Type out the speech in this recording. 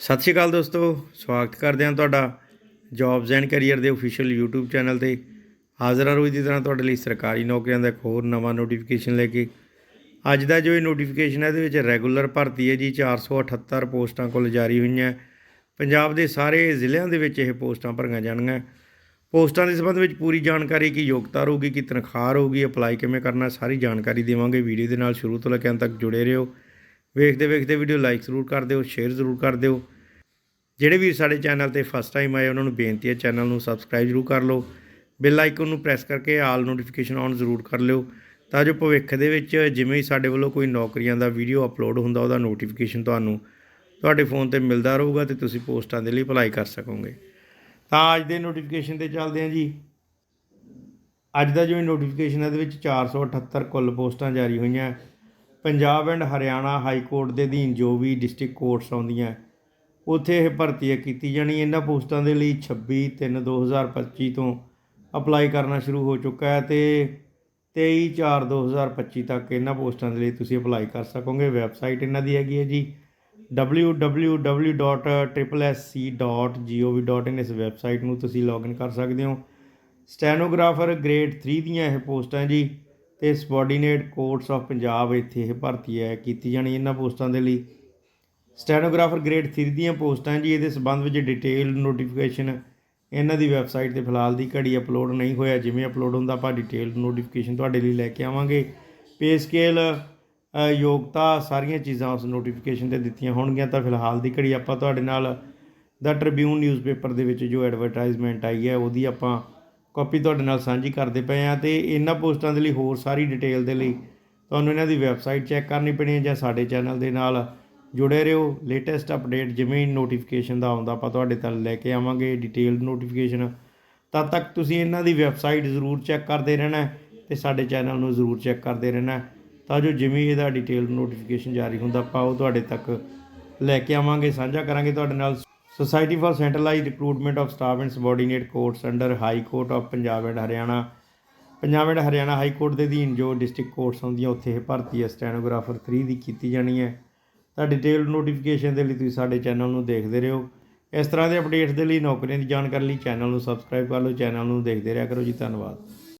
ਸਤਿ ਸ਼੍ਰੀ ਅਕਾਲ ਦੋਸਤੋ, ਸਵਾਗਤ ਕਰਦੇ ਹਾਂ ਤੁਹਾਡਾ ਜੌਬਸ ਐਂਡ ਕੈਰੀਅਰ ਦੇ ਅਫੀਸ਼ੀਅਲ YouTube ਚੈਨਲ ਤੇ। ਹਾਜ਼ਰ ਹਾਂ ਰੋਜ਼ ਦੀ ਤਰ੍ਹਾਂ ਤੁਹਾਡੇ ਲਈ ਸਰਕਾਰੀ ਨੌਕਰੀਆਂ ਦਾ ਇੱਕ ਹੋਰ ਨਵਾਂ ਨੋਟੀਫਿਕੇਸ਼ਨ ਲੈ ਕੇ। ਅੱਜ ਦਾ ਜੋ ਇਹ ਨੋਟੀਫਿਕੇਸ਼ਨ ਹੈ, ਇਹਦੇ ਵਿੱਚ ਰੈਗੂਲਰ ਭਰਤੀ ਹੈ ਜੀ 478 ਪੋਸਟਾਂ ਕੁੱਲ ਜਾਰੀ ਹੋਈਆਂ। ਪੰਜਾਬ ਦੇ ਸਾਰੇ ਜ਼ਿਲ੍ਹਿਆਂ ਦੇ ਵਿੱਚ ਇਹ ਪੋਸਟਾਂ ਭਰੀਆਂ ਜਾਣਗੀਆਂ। ਪੋਸਟਾਂ ਦੇ ਸੰਬੰਧ ਵਿੱਚ ਪੂਰੀ ਜਾਣਕਾਰੀ ਕੀ ਯੋਗਤਾ ਰਹੂਗੀ, ਕੀ ਤਨਖਾਹ ਰਹੂਗੀ ਅਪਲਾਈ ਕਿਵੇਂ ਕਰਨਾ, ਸਾਰੀ ਜਾਣਕਾਰੀ ਦੇਵਾਂਗੇ। ਵੀਡੀਓ ਦੇ ਨਾਲ ਸ਼ੁਰੂ ਤੋਂ ਲੈ ਕੇ ਅੰਤ ਤੱਕ ਜੁੜੇ ਰਹੋ। ਵੇਖਦੇ ਵੇਖਦੇ ਵੀਡੀਓ ਲਾਈਕ ਜ਼ਰੂਰ ਕਰ ਦਿਓ ਸ਼ੇਅਰ ਜ਼ਰੂਰ ਕਰ ਦਿਓ। ਜਿਹੜੇ ਵੀ ਸਾਡੇ ਚੈਨਲ ਤੇ ਫਸਟ ਟਾਈਮ ਆਏ, ਉਹਨਾਂ ਨੂੰ ਬੇਨਤੀ ਹੈ ਚੈਨਲ ਨੂੰ ਸਬਸਕ੍ਰਾਈਬ ਜ਼ਰੂਰ ਕਰ ਲਓ। ਬੈਲ ਆਈਕਨ ਨੂੰ ਪ੍ਰੈਸ ਕਰਕੇ ਆਲ ਨੋਟੀਫਿਕੇਸ਼ਨ ਔਨ ਜ਼ਰੂਰ ਕਰ ਲਿਓ। ਤਾਂ ਜੋ ਭਵਿੱਖ ਦੇ ਵਿੱਚ ਜਿਵੇਂ ਹੀ ਸਾਡੇ ਵੱਲੋਂ ਕੋਈ ਨੌਕਰੀਆਂ ਦਾ ਵੀਡੀਓ ਅਪਲੋਡ ਹੁੰਦਾ, ਉਹਦਾ ਨੋਟੀਫਿਕੇਸ਼ਨ ਤੁਹਾਨੂੰ ਤੁਹਾਡੇ ਫੋਨ ਤੇ ਮਿਲਦਾ ਰਹੂਗਾ ਤੇ ਤੁਸੀਂ ਪੋਸਟਾਂ ਦੇ ਲਈ ਅਪਲਾਈ ਕਰ ਸਕੋਗੇ। ਤਾਂ ਅੱਜ ਦੇ ਨੋਟੀਫਿਕੇਸ਼ਨ ਤੇ ਚੱਲਦੇ ਹਾਂ ਜੀ। ਅੱਜ ਦਾ ਜਿਵੇਂ ਨੋਟੀਫਿਕੇਸ਼ਨ ਹੈ, ਇਹਦੇ ਵਿੱਚ 478 ਕੁੱਲ ਪੋਸਟਾਂ ਜਾਰੀ ਹੋਈਆਂ। Punjab and Haryana high court ਦੇ ਅਧੀਨ ਜੋ ਵੀ ਡਿਸਟ੍ਰਿਕਟ ਕੋਰਟਸ ਆਉਂਦੀਆਂ, ਉੱਥੇ ਇਹ ਭਰਤੀ ਕੀਤੀ ਜਾਣੀ, ਇਹਨਾਂ ਪੋਸਟਾਂ ਦੇ ਲਈ 26 3 2025 ਤੋਂ ਅਪਲਾਈ ਕਰਨਾ ਸ਼ੁਰੂ ਹੋ ਚੁੱਕਾ ਹੈ ਤੇ 23 4 2025 ਤੱਕ ਇਹਨਾਂ ਪੋਸਟਾਂ ਦੇ ਲਈ ਤੁਸੀਂ ਅਪਲਾਈ ਕਰ ਸਕੋਗੇ। ਵੈਬਸਾਈਟ ਇਹਨਾਂ ਦੀ ਹੈਗੀ ਹੈ ਜੀ www.sssc.gov.in ਇਸ ਵੈਬਸਾਈਟ ਨੂੰ ਤੁਸੀਂ ਲੌਗਇਨ ਕਰ ਸਕਦੇ ਹੋ। ਸਟੈਨੋਗ੍ਰਾਫਰ ਗ੍ਰੇਡ 3 ਦੀਆਂ ਇਹ ਪੋਸਟਾਂ ਜੀ ਅਤੇ ਸਬੋਰਡੀਨੇਟ ਕੋਰਟਸ ਆਫ ਪੰਜਾਬ ਇੱਥੇ ਇਹ ਭਰਤੀ ਹੈ, ਕੀਤੀ ਜਾਣੀ ਇਹਨਾਂ ਪੋਸਟਾਂ ਦੇ ਲਈ। ਸਟੈਨੋਗ੍ਰਾਫਰ ਗ੍ਰੇਡ 3 ਦੀਆਂ ਪੋਸਟਾਂ ਜੀ, ਇਹਦੇ ਸਬੰਧ ਵਿੱਚ ਡਿਟੇਲ ਨੋਟੀਫਿਕੇਸ਼ਨ ਇਹਨਾਂ ਦੀ ਵੈਬਸਾਈਟ ਤੇ ਫਿਲਹਾਲ ਦੀ ਘੜੀ ਅਪਲੋਡ ਨਹੀਂ ਹੋਇਆ। ਜਿਵੇਂ ਅਪਲੋਡ ਹੁੰਦਾ, ਆਪਾਂ ਡਿਟੇਲ ਨੋਟੀਫਿਕੇਸ਼ਨ ਤੁਹਾਡੇ ਲਈ ਲੈ ਕੇ ਆਵਾਂਗੇ। ਪੇ ਸਕੇਲ ਯੋਗਤਾ, ਸਾਰੀਆਂ ਚੀਜ਼ਾਂ ਉਸ ਨੋਟੀਫਿਕੇਸ਼ਨ ਤੇ ਦਿੱਤੀਆਂ ਹੋਣਗੀਆਂ, ਤਾਂ ਫਿਲਹਾਲ ਦੀ ਘੜੀ ਆਪਾਂ ਤੁਹਾਡੇ ਨਾਲ ਦਾ ਟ੍ਰਿਬਿਊਨ ਨਿਊਜ਼ਪੇਪਰ ਦੇ ਵਿੱਚ ਜੋ ਐਡਵਰਟਾਈਜ਼ਮੈਂਟ ਆਈ ਹੈ, ਉਹਦੀ ਆਪਾਂ ਕਾਪੀ ਤੁਹਾਡੇ ਨਾਲ ਸਾਂਝੀ ਕਰਦੇ ਪਏ ਆ ਤੇ ਇਹਨਾਂ ਪੋਸਟਾਂ ਦੇ ਲਈ ਹੋਰ ਸਾਰੀ ਡਿਟੇਲ ਦੇ ਲਈ ਤੁਹਾਨੂੰ ਇਹਨਾਂ ਦੀ ਵੈਬਸਾਈਟ ਚੈੱਕ ਕਰਨੀ ਪੈਣੀ ਹੈ ਜਾਂ ਸਾਡੇ ਚੈਨਲ ਦੇ ਨਾਲ ਜੁੜੇ ਰਹੋ। ਲੇਟੈਸਟ ਅਪਡੇਟ ਜਿਵੇਂ ਨੋਟੀਫਿਕੇਸ਼ਨ ਦਾ ਆਉਂਦਾ, ਆਪਾਂ ਤੁਹਾਡੇ ਤੱਕ ਲੈ ਕੇ ਆਵਾਂਗੇ ਡਿਟੇਲਡ ਨੋਟੀਫਿਕੇਸ਼ਨ ਤਦ ਤੱਕ ਤੁਸੀਂ ਇਹਨਾਂ ਦੀ ਵੈਬਸਾਈਟ ਜ਼ਰੂਰ ਚੈੱਕ ਕਰਦੇ ਰਹਿਣਾ ਹੈ ਤੇ ਸਾਡੇ ਚੈਨਲ ਨੂੰ ਜ਼ਰੂਰ ਚੈੱਕ ਕਰਦੇ ਰਹਿਣਾ ਤਾਂ ਜੋ ਜਿਵੇਂ ਇਹਦਾ ਡਿਟੇਲ ਨੋਟੀਫਿਕੇਸ਼ਨ ਜਾਰੀ ਹੁੰਦਾ, ਆਪਾਂ ਉਹ ਤੁਹਾਡੇ ਤੱਕ ਲੈ ਕੇ ਆਵਾਂਗੇ, ਸਾਂਝਾ ਕਰਾਂਗੇ ਤੁਹਾਡੇ ਨਾਲ। Society for centralised recruitment of staff and subordinate courts under high court of Punjab and Haryana Punjab and Haryana high court ਦੇ ਅਧੀਨ ਜੋ ਡਿਸਟ੍ਰਿਕਟ ਕੋਰਟਸ ਹੁੰਦੀਆਂ ਉੱਥੇ ਇਹ ਭਰਤੀ ਹੈ। ਸਟੈਨੋਗ੍ਰਾਫਰ 3 ਦੀ ਕੀਤੀ ਜਾਣੀ ਹੈ। ਤਾਂ ਡਿਟੇਲਡ ਨੋਟੀਫਿਕੇਸ਼ਨ ਦੇ ਲਈ ਤੁਸੀਂ ਸਾਡੇ ਚੈਨਲ ਨੂੰ ਦੇਖਦੇ ਰਹੋ। ਇਸ ਤਰ੍ਹਾਂ ਦੇ ਅਪਡੇਟਸ ਦੇ ਲਈ ਨੌਕਰੀਆਂ ਦੀ ਜਾਣਕਾਰੀ ਲਈ ਚੈਨਲ ਨੂੰ ਸਬਸਕ੍ਰਾਈਬ ਕਰ ਲਓ। ਚੈਨਲ ਨੂੰ ਦੇਖਦੇ ਰਿਹਾ ਕਰੋ ਜੀ। ਧੰਨਵਾਦ।